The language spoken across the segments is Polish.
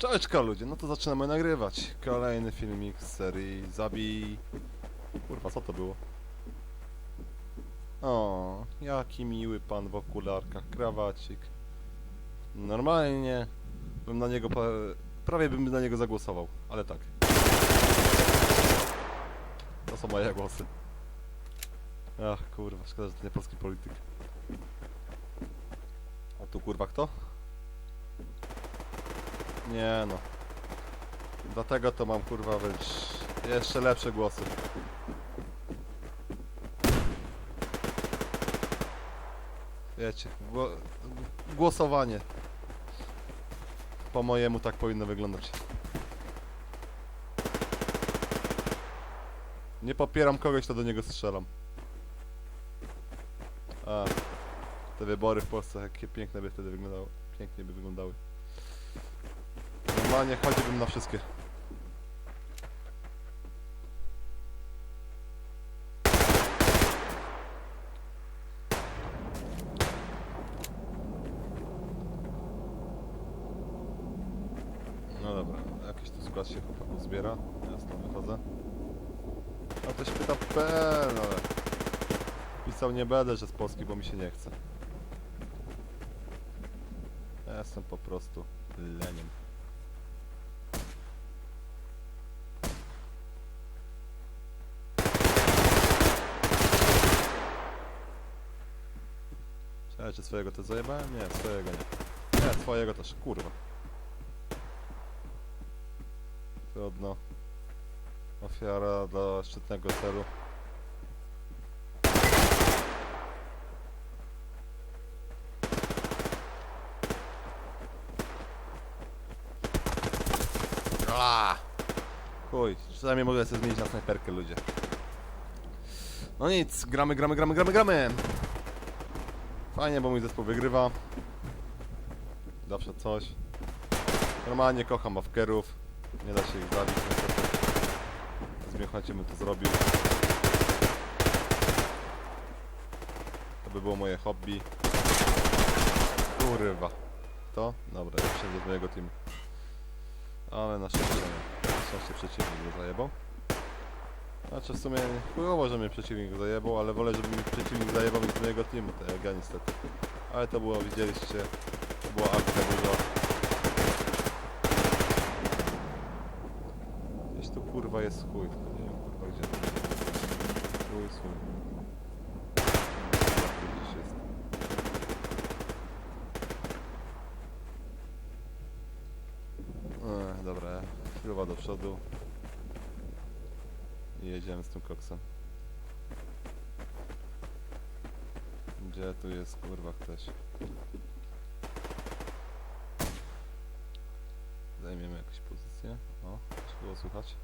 Cześć ludzie, no to zaczynamy nagrywać. Kolejny filmik z serii Zabij... Kurwa, co to było? O, jaki miły pan w okularkach, krawacik. Normalnie bym na niego... Prawie bym na niego zagłosował, ale tak. To są moje głosy. Ach, kurwa, szkoda, że to nie polski polityk. A tu kurwa kto? Nie no. Dlatego to mam kurwa być jeszcze lepsze głosy. Wiecie, gło głosowanie. Po mojemu tak powinno wyglądać. Nie popieram kogoś, to do niego strzelam. A, te wybory w Polsce, jakie piękne by wtedy wyglądały. Pięknie by wyglądały. Normalnie chodziłbym na wszystkie. No dobra, jakiś tu skład się chłopaków zbiera. Ja stąd wychodzę. A ktoś pyta PL, ale... Pisał nie będę, że z Polski, bo mi się nie chce. Ja jestem po prostu leniem. Cześć, czy swojego to zajebałem? Nie, swojego nie. Nie, swojego też, kurwa. Trudno. Ofiara dla szczytnego celu. Aaa! Chuj, przynajmniej mogę sobie zmienić na snajperkę, ludzie. No nic, gramy, gramy, gramy, gramy, gramy! Fajnie, bo mój zespół wygrywa. Zawsze coś. Normalnie kocham bawkerów. Nie da się ich zabić, niestety. Bym to zrobił. To by było moje hobby. Kurwa. To? Dobra, ja przejdę do mojego teamu. Ale na szczęście nie. Na szczęście przeciwnik zajebał. Znaczy w sumie chujowo, że mnie przeciwnik zajebał, ale wolę, żeby mi przeciwnik zajebał niż mojego teamu, tak jak ja niestety. Ale to było, widzieliście, to była akcja dużo. Gdzieś tu kurwa jest chuj, tylko nie wiem kurwa gdzie. Chuj, chuj. Dobra, chwila do przodu. Jedziemy z tym koksem. Gdzie tu jest kurwa ktoś? Zajmiemy jakąś pozycję. O, czy było słychać?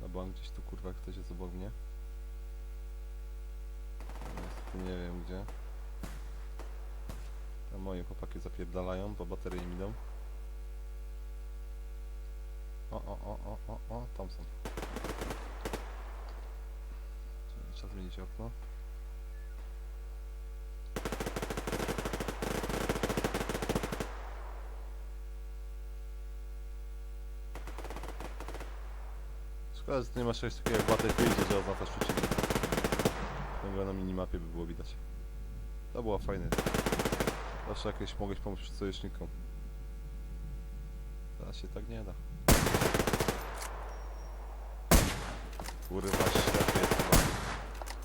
Na bank gdzieś tu kurwa ktoś jest obok mnie. Niestety nie wiem gdzie. Tam moje chłopaki zapierdalają, bo baterie im idą. O, o, o, o, o, o, tam są. Trzeba- zmienić okno. Szkoda, że tu nie ma czegoś takiego jak Battlefield, że oznaczasz przeciwnika. Tego na minimapie by było widać. To było fajne. Zawsze jakieś mogłeś pomóc sojusznikom. Teraz się tak nie da. Kurwa, chyba.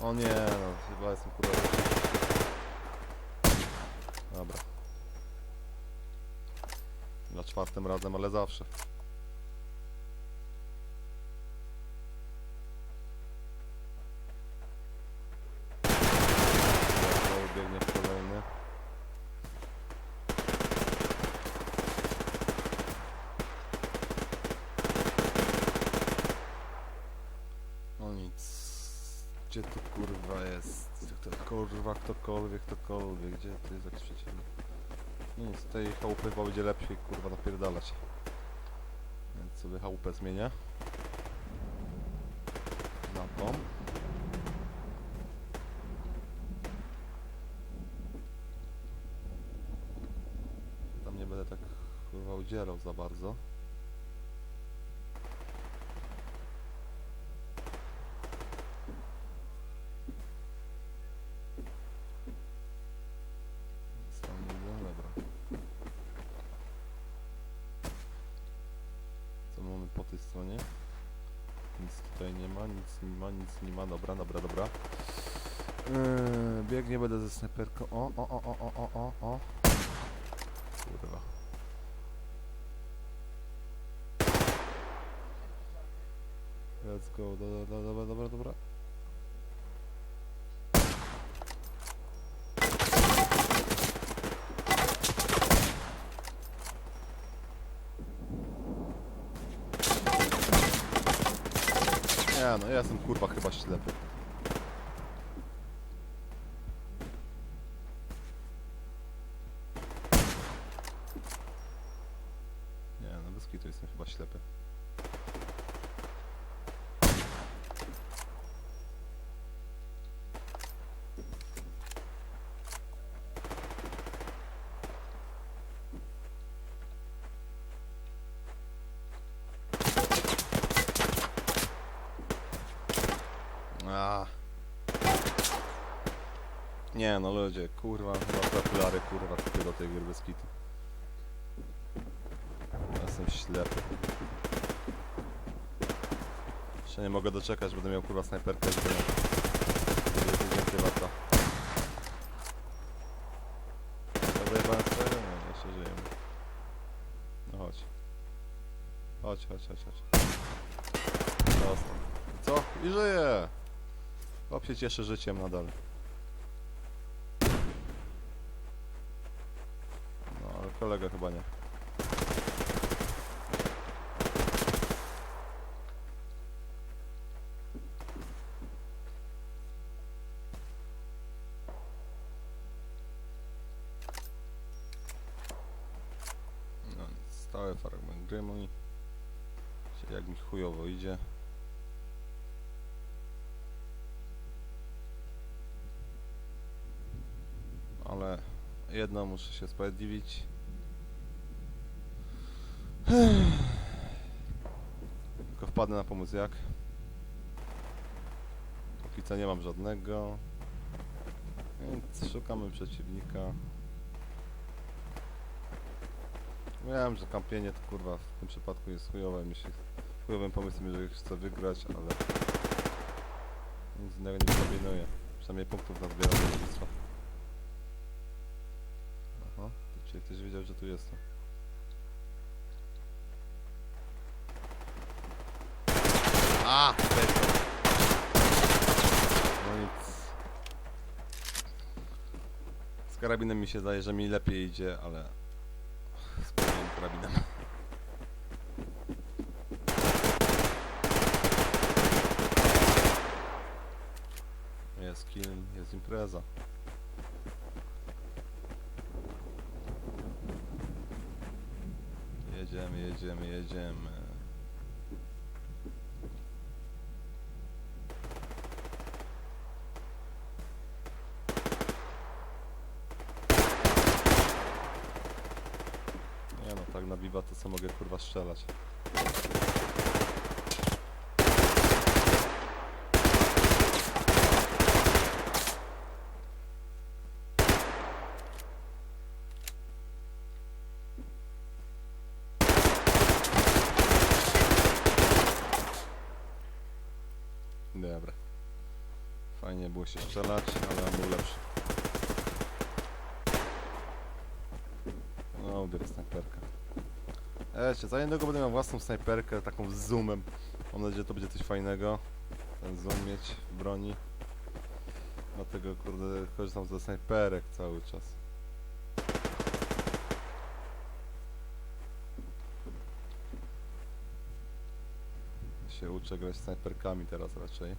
O nie, no, chyba jestem kurwa. Dobra. Za czwartym razem, ale zawsze. Znowu biegnie kolejny. No nic. Gdzie tu kurwa jest? Kurwa ktokolwiek, ktokolwiek. Gdzie tu jest jakiś przeciwnik? Nic, tej chałupy chyba będzie lepiej kurwa napierdalać. Więc sobie chałupę zmienię. Na tą. Tam nie będę tak kurwa udzielał za bardzo. Sam nie wiem, dobra. Co mamy stronie? Nic tutaj nie ma, nic nie ma, nic nie ma. Dobra, dobra, dobra. Yy, biegnie będę ze snajperką. O, o, o, o, o, o, o, o. Kurwa. Let's go, dobra, dobra, dobra, dobra. Nie no, ja jestem kurwa chyba ślepy. Nie no, bez kitu jestem chyba ślepy. A. Nie no ludzie, kurwa, chyba okulary kurwa kupię do tej gry. Ja Jestem ślepy. Jeszcze nie mogę doczekać, będę miał kurwa snajperkę dymem. Będzie więcej lata. Ja zajebałem? Nie, jeszcze żyjemy. No chodź. Chodź, chodź, chodź, chodź. Co? I żyje! Chłop się cieszy życiem nadal. No, ale kolega chyba nie. No, stały fragment. Się Jak mi chujowo idzie. ale jedno muszę się sprawiedliwić. Tylko wpadnę na pomysł jak. Póki co nie mam żadnego. Więc szukamy przeciwnika. Wiem, że kampienie to kurwa w tym przypadku jest chujowe. Mi chujowym pomysłem, jeżeli chcę wygrać, ale nic innego nie kombinuję. Przynajmniej punktów nazbieram do. Aha, to czyli ktoś wiedział, że tu jestem. A! 됐no. No nic. Z karabinem mi się zdaje, że mi lepiej idzie, ale... Z pełnym karabinem. Jest kill, jest impreza. Jedziemy, jedziemy, jedziemy. Nie no, tak na biwa to co mogę kurwa strzelać. Dobra. Fajnie było się strzelać, ale on był lepszy. No, biorę snajperkę. Ecie, za niedługo będę miał własną snajperkę, taką z zoomem. Mam nadzieję, że to będzie coś fajnego. Ten zoom mieć w broni. Dlatego, kurde, korzystam ze snajperek cały czas. się uczę grać snajperkami teraz raczej.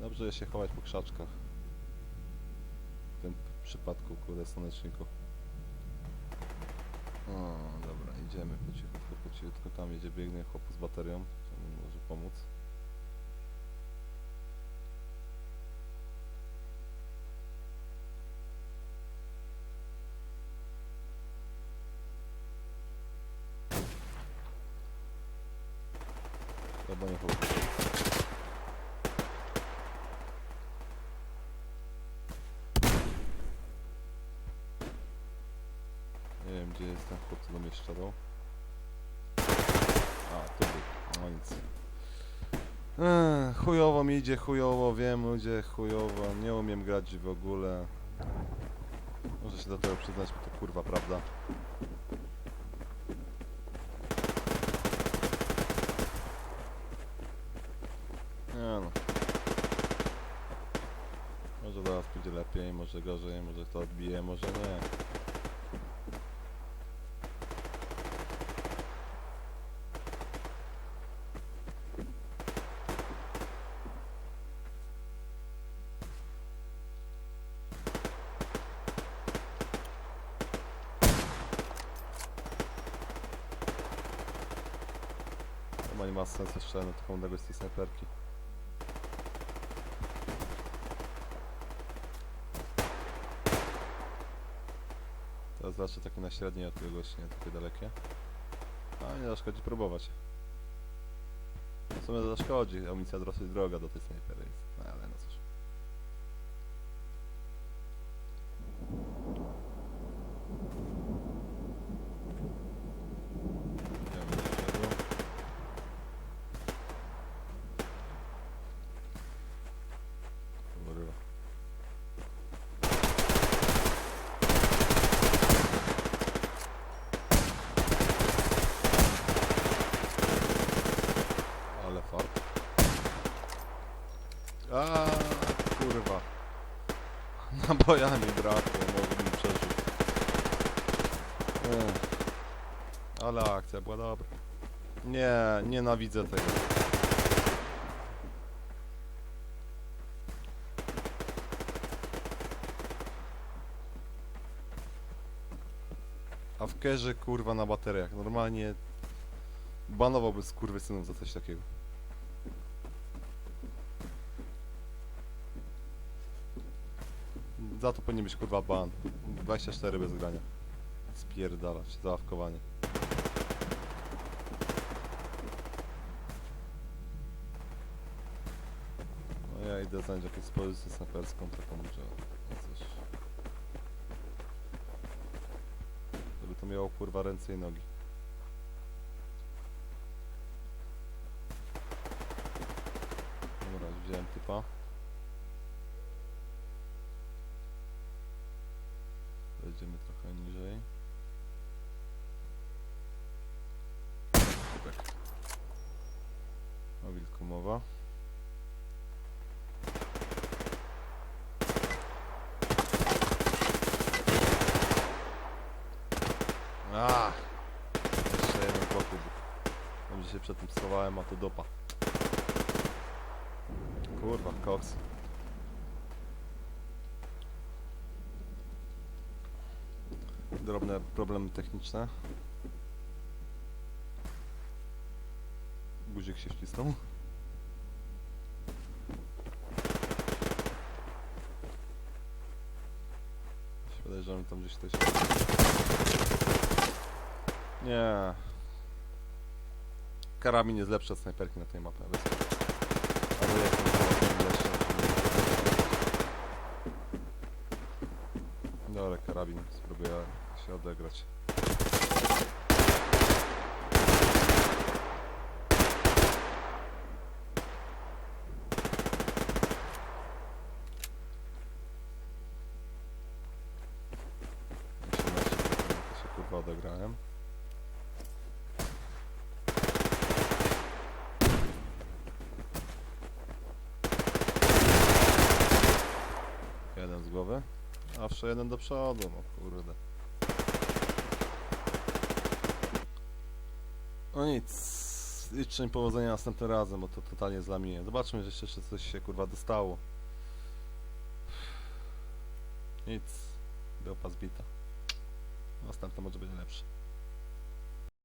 Dobrze jest się chować po krzaczkach. Przypadku, kurde, słoneczniku. O, dobra, idziemy po cichutku, po cichutku. Tam jedzie, biegnie chłop z baterią, to może pomóc. Chyba nie chuj. Nie wiem gdzie jest ten chłop, co do mnie szczerał. A, tu był. No nic. Chujowo mi idzie, chujowo, wiem ludzie, chujowo, nie umiem grać w ogóle. Może się do tego przyznać, bo to kurwa prawda. No. Może teraz pójdzie lepiej, może gorzej, może to odbije, może nie. Chyba nie ma sensu strzelać na taką odległość z tej snajperki. Teraz zawsze takie na średniej odległości, nie takie dalekie. A nie zaszkodzi próbować. W sumie zaszkodzi, amunicja dosyć droga do tej snajpery jest. No ale no cóż. Nie wiem, gdzie szedł. Kurwa. Ale fart. A kurwa. Naboja mi brakło, może mi przeżył. Ech. Ale akcja była dobra. Nie, nienawidzę tego. A w kurwa na bateriach. Normalnie banowałby skurwysynów za coś takiego. Za to powinien być kurwa ban. 24 bez grania. Spierdalać, załawkowanie. No ja idę znaleźć jakąś pozycję snajperską taką, że... coś... Żeby to miało kurwa ręce i nogi. Dobra, wziąłem typa. Wejdziemy trochę niżej. Typek. O wilku mowa. Ach! Jeszcze jeden pokój. Dobrze schowałem, a to dopa. Kurwa, koks. Drobne problemy techniczne. Guzik się wcisnął. Podejrzewam, tam gdzieś ktoś... Nie. Karabin jest lepszy od snajperki na tej mapie. było, jeszcze. Dobra, karabin. Spróbuję się odegrać. To się kurwa odegrałem. Jeden z głowy. Jeszcze jeden do przodu, no kurde. No nic. Życzę im powodzenia następnym razem, bo to totalnie zlamienie. Zobaczmy, że jeszcze coś się kurwa dostało. Nic. Bełpa zbita. Następna może będzie lepsza.